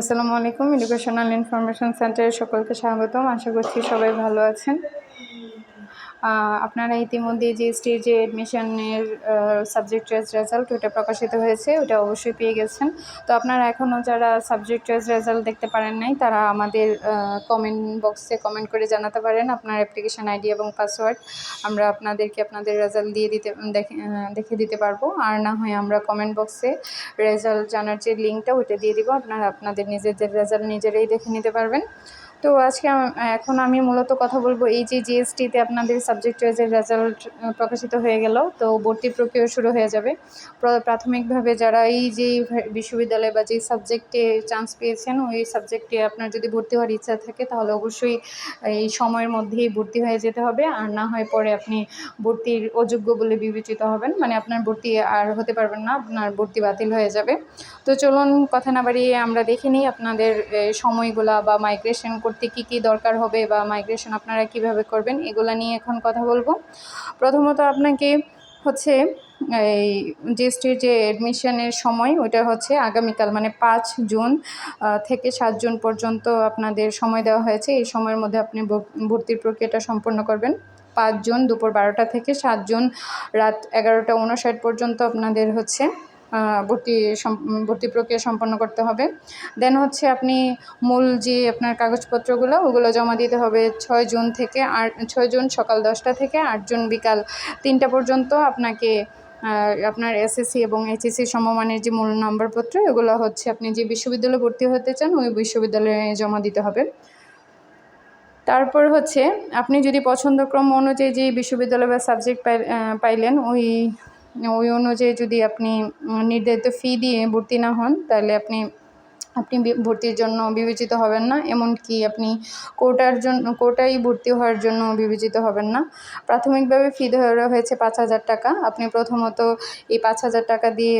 আসসালামু আলাইকুম educational information সেন্টারে সকলকে স্বাগতম। আশা করছি সবাই ভালো আছেন। আপনারা ইতিমধ্যে যে স্টেজে অ্যাডমিশনের সাবজেক্ট চয়েস রেজাল্ট ওটা প্রকাশিত হয়েছে, ওটা অবশ্যই পেয়ে গেছেন। তো আপনারা এখনও যারা সাবজেক্ট চয়েস রেজাল্ট দেখতে পারেন নাই, তারা আমাদের কমেন্ট বক্সে কমেন্ট করে জানাতে পারেন আপনার অ্যাপ্লিকেশন আইডি এবং পাসওয়ার্ড আমরা আপনাদেরকে আপনাদের রেজাল্ট দিয়ে দিতে দেখে দেখে দিতে পারব। আর না হয় আমরা কমেন্ট বক্সে রেজাল্ট জানার যে লিঙ্কটা ওইটা দিয়ে দিব। আপনারা, আপনাদের নিজেদের রেজাল্ট নিজেরাই দেখে নিতে পারবেন। তো আজকে এখন আমি মূলত কথা বলব এই যে জিএসটিতে আপনাদের সাবজেক্ট ওয়াইজের রেজাল্ট প্রকাশিত হয়ে গেল, তো ভর্তি প্রক্রিয়া শুরু হয়ে যাবে। প্র- প্রাথমিকভাবে যারা এই যে বিশ্ববিদ্যালয় বা যে সাবজেক্টে চান্স পেয়েছেন, ওই সাবজেক্টে আপনার যদি ভর্তি হওয়ার ইচ্ছা থাকে, তাহলে অবশ্যই এই সময়ের মধ্যেই ভর্তি হয়ে যেতে হবে। আর না হয় পরে আপনি ভর্তির অযোগ্য বলে বিবেচিত হবেন। মানে আপনার ভর্তি আর হতে পারবেন না, আপনার ভর্তি বাতিল হয়ে যাবে। তো চলুন, কথা না বাড়িয়ে আমরা দেখে নিই আপনাদের সময়গুলা বা মাইগ্রেশন করতে কি কি দরকার হবে বা মাইগ্রেশন আপনারা কীভাবে করবেন, এগুলো নিয়ে এখন কথা বলব। প্রথমত আপনাকে হচ্ছে এই জিএসটির যে অ্যাডমিশনের সময় ওটা হচ্ছে আগামীকাল মানে পাঁচ জুন থেকে সাত জুন পর্যন্ত আপনাদের সময় দেওয়া হয়েছে। এই সময়ের মধ্যে আপনি ভর্তির প্রক্রিয়াটা সম্পন্ন করবেন। পাঁচ জুন দুপুর বারোটা থেকে সাত জুন রাত এগারোটা উনষাট পর্যন্ত আপনাদের হচ্ছে ভর্তি ভর্তি প্রক্রিয়া সম্পন্ন করতে হবে। দেন হচ্ছে আপনি মূল যে আপনার কাগজপত্রগুলো, ওগুলো জমা দিতে হবে ছয় জুন থেকে আট, ছয় জুন সকাল দশটা থেকে আট জুন বিকাল তিনটা পর্যন্ত আপনাকে আপনার এসএসসি এবং এইচএসসি সমমানের যে মূল নম্বরপত্র, এগুলো হচ্ছে আপনি যে বিশ্ববিদ্যালয়ে ভর্তি হতে চান, ওই বিশ্ববিদ্যালয়ে জমা দিতে হবে। তারপর হচ্ছে আপনি যদি পছন্দক্রম অনুযায়ী যে বিশ্ববিদ্যালয় বা সাবজেক্ট পাইলেন, ওই ওই অনুযায়ী যদি আপনি নির্ধারিত ফি দিয়ে ভর্তি না হন, তাহলে আপনি আপনি ভর্তির জন্য বিবেচিত হবেন না। এমনকি আপনি কোটার জন্য, কোটায় ভর্তি হওয়ার জন্য বিবেচিত হবেন না। প্রাথমিকভাবে ফি ধরা হয়েছে পাঁচ হাজার টাকা। আপনি প্রথমত এই পাঁচ হাজার টাকা দিয়ে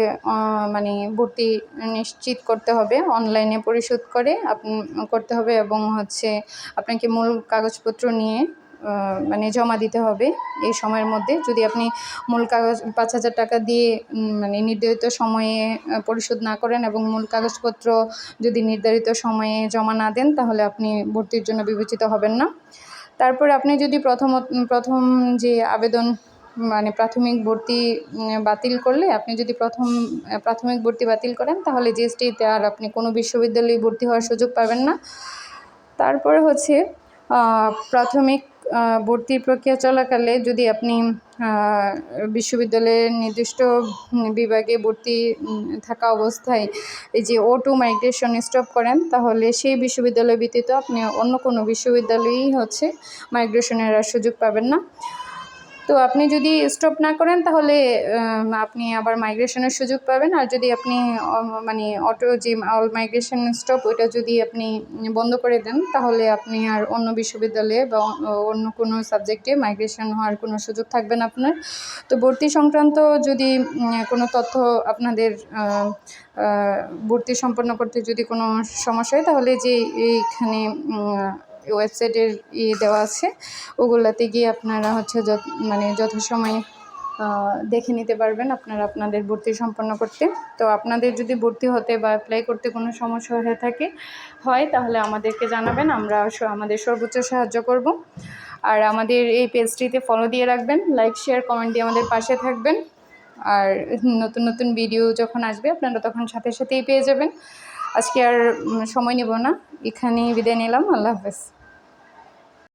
মানে ভর্তি নিশ্চিত করতে হবে। অনলাইনে পরিশোধ করে আপনি করতে হবে এবং হচ্ছে আপনাকে মূল কাগজপত্র নিয়ে মানে জমা দিতে হবে এই সময়ের মধ্যে। যদি আপনি মূল কাগজ পাঁচ হাজার টাকা দিয়ে মানে নির্ধারিত সময়ে পরিশোধ না করেন এবং মূল কাগজপত্র যদি নির্ধারিত সময়ে জমা না দেন, তাহলে আপনি ভর্তির জন্য বিবেচিত হবেন না। তারপর আপনি যদি প্রথম প্রথম যে আবেদন মানে প্রাথমিক ভর্তি বাতিল করলে, আপনি যদি প্রথম, প্রাথমিক ভর্তি বাতিল করেন, তাহলে জিএসটিতে আর আপনি কোনো বিশ্ববিদ্যালয়ে ভর্তি হওয়ার সুযোগ পাবেন না। তারপরে হচ্ছে প্রাথমিক ভর্তির প্রক্রিয়া চলাকালে যদি আপনি বিশ্ববিদ্যালয়ের নির্দিষ্ট বিভাগে ভর্তি থাকা অবস্থায় এই যে ও টু মাইগ্রেশন স্টপ করেন, তাহলে সেই বিশ্ববিদ্যালয় ব্যতীত আপনি অন্য কোনো বিশ্ববিদ্যালয়েই হচ্ছে মাইগ্রেশনের আর সুযোগ পাবেন না। তো আপনি যদি স্টপ না করেন, তাহলে আপনি আবার মাইগ্রেশনের সুযোগ পাবেন। আর যদি আপনি মানে অটো যে অল মাইগ্রেশন স্টপ ওইটা যদি আপনি বন্ধ করে দেন, তাহলে আপনি আর অন্য বিশ্ববিদ্যালয়ে বা অন্য কোনো সাবজেক্টে মাইগ্রেশন হওয়ার কোনো সুযোগ থাকবে না আপনার। তো ভর্তি সংক্রান্ত যদি কোনো তথ্য আপনাদের ভর্তি সম্পন্ন করতে যদি কোনো সমস্যা হয়, তাহলে যে এইখানে ওয়েবসাইটের ইয়ে দেওয়া আছে। ওগুলাতে গিয়ে আপনারা হচ্ছে যত- মানে যথাসময়ে দেখে নিতে পারবেন আপনারা আপনাদের ভর্তি সম্পন্ন করতে। তো আপনাদের যদি ভর্তি হতে বা অ্যাপ্লাই করতে কোনো সমস্যা হয়ে থাকে, হয় তাহলে আমাদেরকে জানাবেন, আমরা আমাদের সর্বোচ্চ সাহায্য করব। আর আমাদের এই পেজটিতে ফলো দিয়ে রাখবেন লাইক শেয়ার কমেন্ট দিয়ে আমাদের পাশে থাকবেন। আর নতুন নতুন ভিডিও যখন আসবে, আপনারা তখন সাথে সাথেই পেয়ে যাবেন। আজকে আর সময় নেব না, এখানেই বিদায় নিলাম, আল্লাহ হাফেজ।